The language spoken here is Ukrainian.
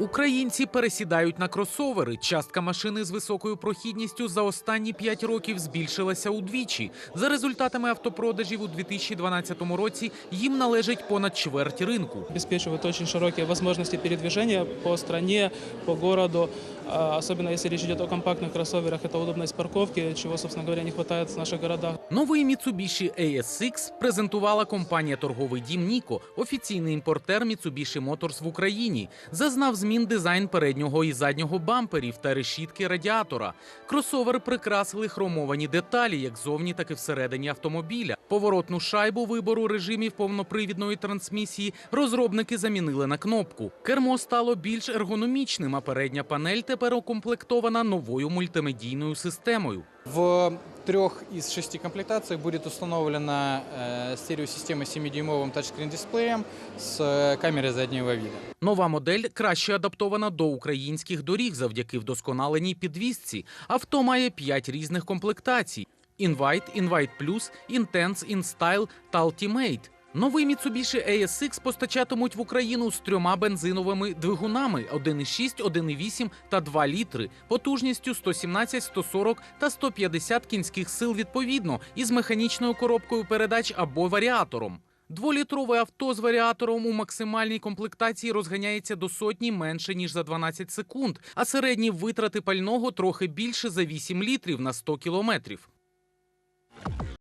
Українці пересідають на кросовери. Частка машини з високою прохідністю за останні 5 років збільшилася удвічі. За результатами автопродажів у 2012 році їм належить понад чверть ринку. обеспечивают очень широкие возможности передвижения по стране, по городу. А, Особенно если речь идет о компактных кроссоверах, это удобность парковки, чего, собственно говоря, не хватает в наших городах. Новий Mitsubishi ASX презентувала компанія торговий дім Ніко, офіційний імпортер Mitsubishi Motors в Україні. Зазнав змін дизайн переднього і заднього бамперів та решітки радіатора. Кросовер прикрасили хромовані деталі, як зовні, так і всередині автомобіля. Поворотну шайбу вибору режимів повнопривідної трансмісії розробники замінили на кнопку. Кермо стало більш ергономічним, а передня панель тепер укомплектована новою мультимедійною системою. В трех из шести комплектаций будет установлена э, стереосистема с 7-дюймовым тачскрин-дисплеем с э, камерой заднего вида. Нова модель краще адаптована до українських доріг завдяки вдосконаленій підвісці. Авто має п'ять різних комплектацій: Invite, Invite Plus, Intense, InStyle та Ultimate. Новий Mitsubishi ASX постачатимуть в Україну з трьома бензиновими двигунами 1,6, 1,8 та 2 літри, потужністю 117, 140 та 150 кінських сил відповідно, із механічною коробкою передач або варіатором. Дволітрове авто з варіатором у максимальній комплектації розганяється до сотні менше ніж за 12 секунд, а середні витрати пального трохи більше за 8 літрів на 100 кілометрів.